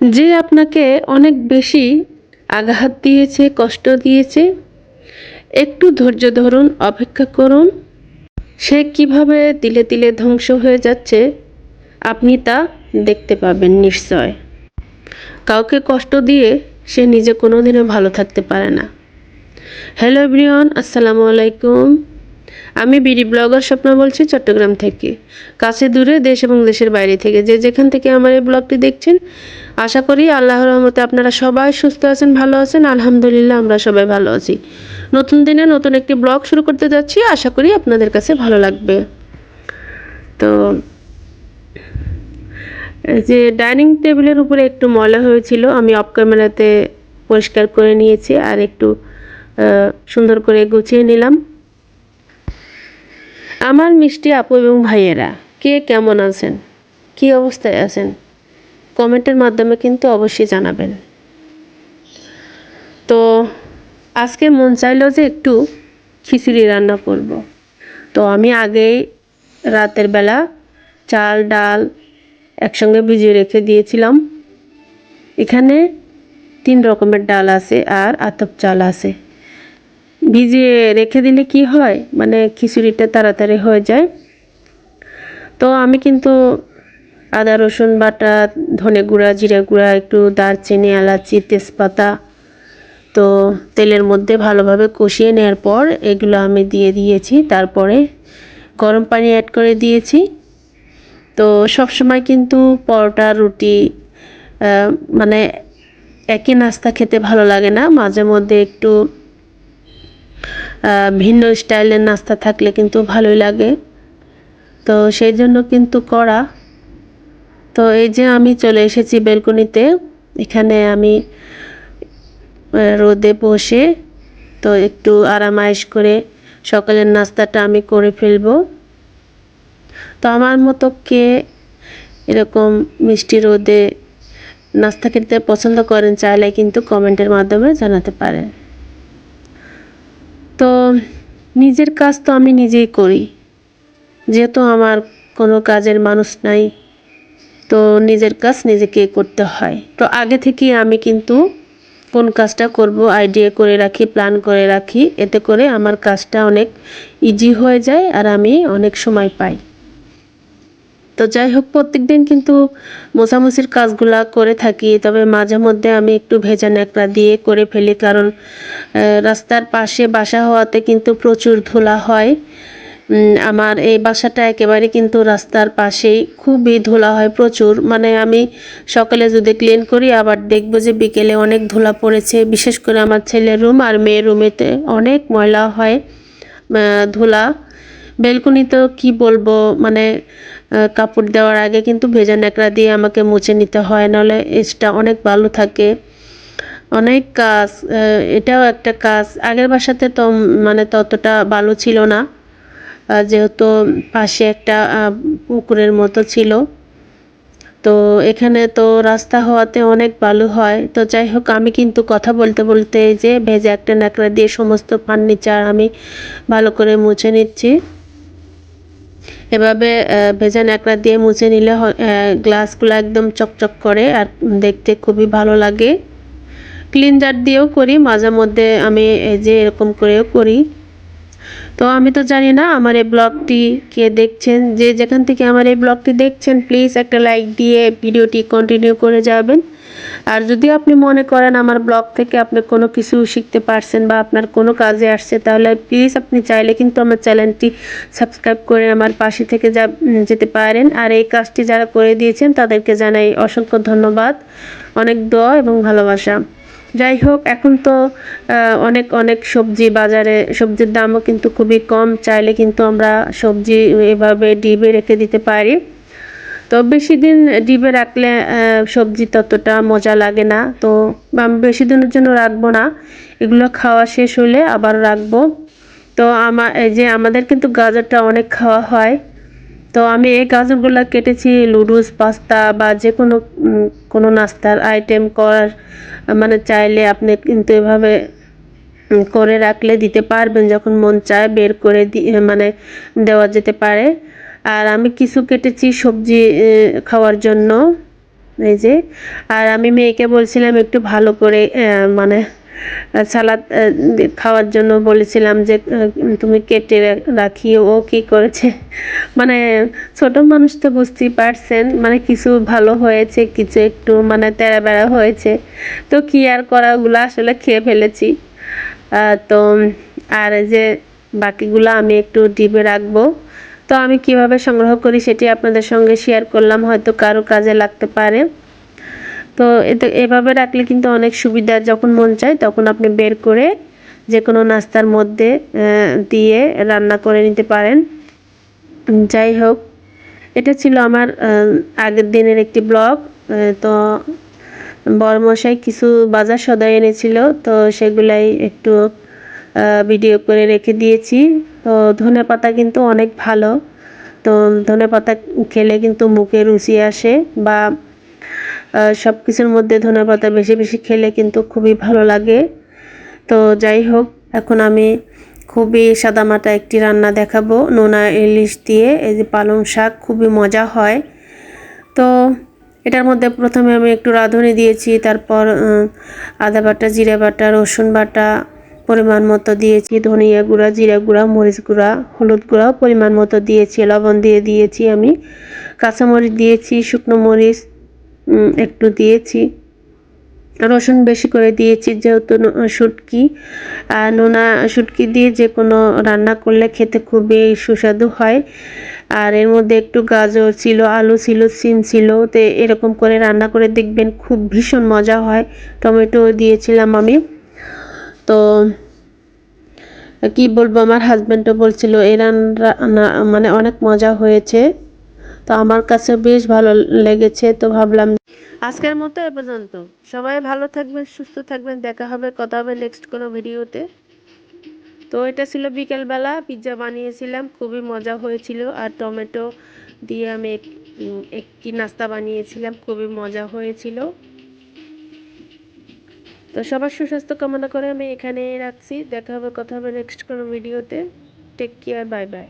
যে আপনাকে অনেক বেশি আঘাত দিয়েছে, কষ্ট দিয়েছে, একটু ধৈর্য ধরুন, অপেক্ষা করুন। সে কীভাবে তিলে তিলে ধ্বংস হয়ে যাচ্ছে, আপনি তা দেখতে পাবেন নিশ্চয়। কাউকে কষ্ট দিয়ে সে নিজে কোনো কোনোদিনও ভালো থাকতে পারে না। হ্যালো এভরিওয়ান, আসসালামু আলাইকুম। আমি বিডি ব্লগার স্বপ্ন বলছি চট্টগ্রাম থেকে। কাছে দূরে দেশ এবং দেশের বাইরে থেকে যে যেখান থেকে আমার এই ব্লগটি দেখছেন আশা করি আল্লাহর রহমতে আপনারা সবাই সুস্থ আছেন, ভালো আছেন। আলহামদুলিল্লাহ, আমরা সবাই ভালো আছি। নতুন দিনে নতুন একটি ব্লগ শুরু করতে যাচ্ছি। আশা করি আপনাদের কাছে ভালো লাগবে। তো যে ডাইনিং টেবিলের উপরে একটু ময়লা হয়েছিল, আমি অফ ক্যামেরাতে পরিষ্কার করে নিয়েছি আর একটু সুন্দর করে গুছিয়ে নিলাম। আমার মিষ্টি আপু এবং ভাইয়েরা, কে কেমন আছেন? কী অবস্থায় আছেন? কমেন্টের মাধ্যমে কিন্তু অবশ্যই জানাবেন। তো আজকে মন চাইলো যে একটু খিচুড়ি রান্না করব। তো আমি আগেই রাতের বেলা চাল, ডাল একসঙ্গে ভিজিয়ে রেখে দিয়েছিলাম। এখানে তিন রকমের ডাল আছে আর আতপ চাল আছে। ভিজিয়ে রেখে দিলে কি হয়? মানে খিচুড়িটা তাড়াতাড়ি হয়ে যায়। তো আমি কিন্তু আদা, রসুন বাটা, ধনে গুঁড়া, জিরা গুঁড়া, একটু দারচিনি, এলাচি, তেজপাতা, তো তেলের মধ্যে ভালোভাবে কষিয়ে নেওয়ার পর এগুলো আমি দিয়ে দিয়েছি। তারপরে গরম পানি অ্যাড করে দিয়েছি। তো সব সময় কিন্তু পরোটা, রুটি মানে একই নাস্তা খেতে ভালো লাগে না। মাঝে মধ্যে একটু ভিন্ন স্টাইলের নাস্তা থাকলে কিন্তু ভালোই লাগে। তো সেই জন্য কিন্তু করা তো এই যে আমি চলে এসেছি বেলকনিতে, এখানে আমি রোদে বসে, তো একটু আরামায়েশ করে সকালের নাস্তাটা আমি করে ফেলব। তো আমার মতো কে এরকম মিষ্টি রোদে নাস্তা খেতে পছন্দ করেন, চাইলে কিন্তু কমেন্টের মাধ্যমে জানাতে পারেন তো নিজের কাজ তো আমি নিজেই করি। যেহেতু আমার কোনো কাজের মানুষ নাই তো নিজের কাজ নিজেকে করতে হয়। তো আগে থেকেই আমি কিন্তু কোন কাজটা করব আইডিয়া করে রাখি প্ল্যান করে রাখি, এতে করে আমার কাজটা অনেক ইজি হয়ে যায় আর আমি অনেক সময় পাই। তো যাই হোক প্রত্যেক দিন কিন্তু মোছামুছির কাজগুলা করে থাকি, তবে মাঝে মধ্যে আমি একটু ভেজা ন্যাকড়া দিয়ে করে ফেলি, কারণ রাস্তার পাশে বাসা হওয়াতে কিন্তু প্রচুর ধুলা হয়। আমার এই বাসাটা একেবারে কিন্তু রাস্তার পাশেই খুবই ধুলা হয় প্রচুর। মানে আমি সকালে যদি ক্লিন করি, আবার দেখব যে বিকেলে অনেক ধুলা পড়েছে। বিশেষ করে আমার ছেলের রুম আর মেয়ের রুমেতে অনেক ময়লা হয় ধুলা। বেলকনিতেও কি বলব মানে কাপড় দেওয়ার আগে কিন্তু ভেজা ন্যাকড়া দিয়ে আমাকে মুছে নিতে হয়, নাহলে এজটা অনেক ভালো থাকে। অনেক কাজ এটাও একটা কাজ। আগের বাসাতে তো মানে ততটা ভালো ছিল না। যেহেতু পাশে একটা পুকুরের মতো ছিল। তো এখানে তো রাস্তা হওয়াতে অনেক বালু হয়। তো যাই হোক, আমি কিন্তু কথা বলতে বলতে এই যে ভেজা একটা ন্যাকড়া দিয়ে সমস্ত ফার্নিচার আমি ভালো করে মুছে নিচ্ছি। এভাবে ভেজা ন্যাকড়া দিয়ে মুছে নিলে গ্লাসগুলো একদম চকচক করে আর দেখতে খুবই ভালো লাগে। ক্লিনজার দিয়েও করি, মাঝে মধ্যে আমি এই যে এরকম করেও করি। তো আমি তো জানি না আমার এই ব্লগটি কে দেখছেন। যে যেখান থেকে আমার এই ব্লগটি দেখছেন প্লিজ একটা লাইক দিয়ে ভিডিওটি কন্টিনিউ করে যাবেন। আর যদি আপনি মনে করেন আমার ব্লগ থেকে আপনি কোনো কিছু শিখতে পারছেন বা আপনার কোনো কাজে আসছে, তাহলে প্লিজ আপনি চাইলে কিন্তু আমার চ্যানেলটি সাবস্ক্রাইব করে আমার পাশে থেকে যা যেতে পারেন। আর এই কাজটি যারা করে দিয়েছেন, তাদেরকে জানাই অসংখ্য ধন্যবাদ। অনেক দোয়া এবং ভালোবাসা। যাই হোক এখন তো অনেক অনেক সবজি বাজারে সবজির দামও কিন্তু খুবই কম। চাইলে কিন্তু আমরা সবজি এভাবে ডিবে রেখে দিতে পারি। তো বেশি দিন ডিবে রাখলে সবজি ততটা মজা লাগে না। তো আমি বেশি দিনের জন্য রাখব না। এগুলো খাওয়া শেষ হলে আবার রাখব। তো আমার এই যে আমাদের কিন্তু গাজরটা অনেক খাওয়া হয়। তো আমি এই গাজরগুলো কেটেছি লুডুস পাস্তা বা যে কোনো কোনো নাস্তার আইটেম করার মানে চাইলে আপনি কিন্তু এভাবে করে রাখলে দিতে পারবেন যখন মন চায় বের করে মানে দেওয়া যেতে পারে। আর আমি কিছু কেটেছি সবজি খাওয়ার জন্য, এই যে। আর আমি মেয়েকে বলছিলাম একটু ভালো করে মানে সালাদ খাওয়ার জন্য বলেছিলাম যে তুমি কেটে রাখি ও কি করেছে? মানে ছোট মানুষ তো বুঝতেই পারছেন মানে কিছু ভালো হয়েছে, কিছু একটু মানে তেরা বেড়া হয়েছে। তো কি আর করা ওগুলো আসলে খেয়ে ফেলেছি। তো, আর যে বাকিগুলো আমি একটু ডিবে রাখব। তো আমি কীভাবে সংগ্রহ করি সেটি আপনাদের সঙ্গে শেয়ার করলাম, হয়তো কারও কাজে লাগতে পারে। তো এতে, এভাবে রাখলে কিন্তু অনেক সুবিধা, যখন মন চায় তখন আপনি বের করে যে কোনো নাস্তার মধ্যে দিয়ে রান্না করে নিতে পারেন। যাই হোক, এটা ছিল আমার আগের দিনের একটি ব্লগ। তো বড়মশাই কিছু বাজার সদাই এনেছিল, তো সেগুলাই একটু ভিডিও করে রেখে দিয়েছি। তো ধনে পাতা কিন্তু অনেক ভালো। তো ধনে পাতা খেলে কিন্তু মুখে রুচি আসে বা সব কিছুর মধ্যে ধনে পাতা বেশি বেশি খেলে কিন্তু খুবই ভালো লাগে। তো যাই হোক, এখন আমি খুবই সাদামাটা একটি রান্না দেখাবো। নোনা ইলিশ দিয়ে এই যে পালং শাক, খুবই মজা হয়। তো এটার মধ্যে প্রথমে আমি একটু রাঁধুনি দিয়েছি, তারপর আদা বাটা, জিরা বাটা, রসুন বাটা পরিমাণ মতো দিয়েছি, ধনিয়া গুঁড়া, জিরা গুঁড়া, মরিচ গুঁড়া, হলুদ গুঁড়াও পরিমাণ মতো দিয়েছি, লবণ দিয়ে দিয়েছি আমি। কাঁচামরিচ দিয়েছি, শুকনো মরিচ একটু দিয়েছি। রসুন বেশি করে দিয়েছি, যেহেতু শুটকি। আর নোনা শুটকি দিয়ে যে কোনো রান্না করলে খেতে খুবই সুস্বাদু হয়। আর এর মধ্যে একটু গাজর ছিল, আলু ছিল, সিম ছিল, তো এরকম করে রান্না করে দেখবেন খুব ভীষণ মজা হয়। টমেটো দিয়েছিলাম আমি। তো কি বলব, আমার হাজব্যান্ডও বলছিল এই রান্না মানে অনেক মজা হয়েছে। তো আমার কাছে বেশ ভালো লেগেছে, তো ভাবলাম আজকের মতো এ পর্যন্ত। সবাই ভালো থাকবেন, সুস্থ থাকবেন, দেখা হবে, কথা হবে নেক্সট কোনো ভিডিওতে। তো এটা ছিল বিকেলবেলা পিৎজা বানিয়েছিলাম, খুবই মজা হয়েছিল, আর টমেটো দিয়ে আমি এক- একটি নাস্তা বানিয়েছিলাম, খুবই মজা হয়েছিল। তো সবার সুস্বাস্থ্য কামনা করে আমি এখানে রাখছি, দেখা হবে, কথা হবে নেক্সট কোনো ভিডিওতে। Take care bye bye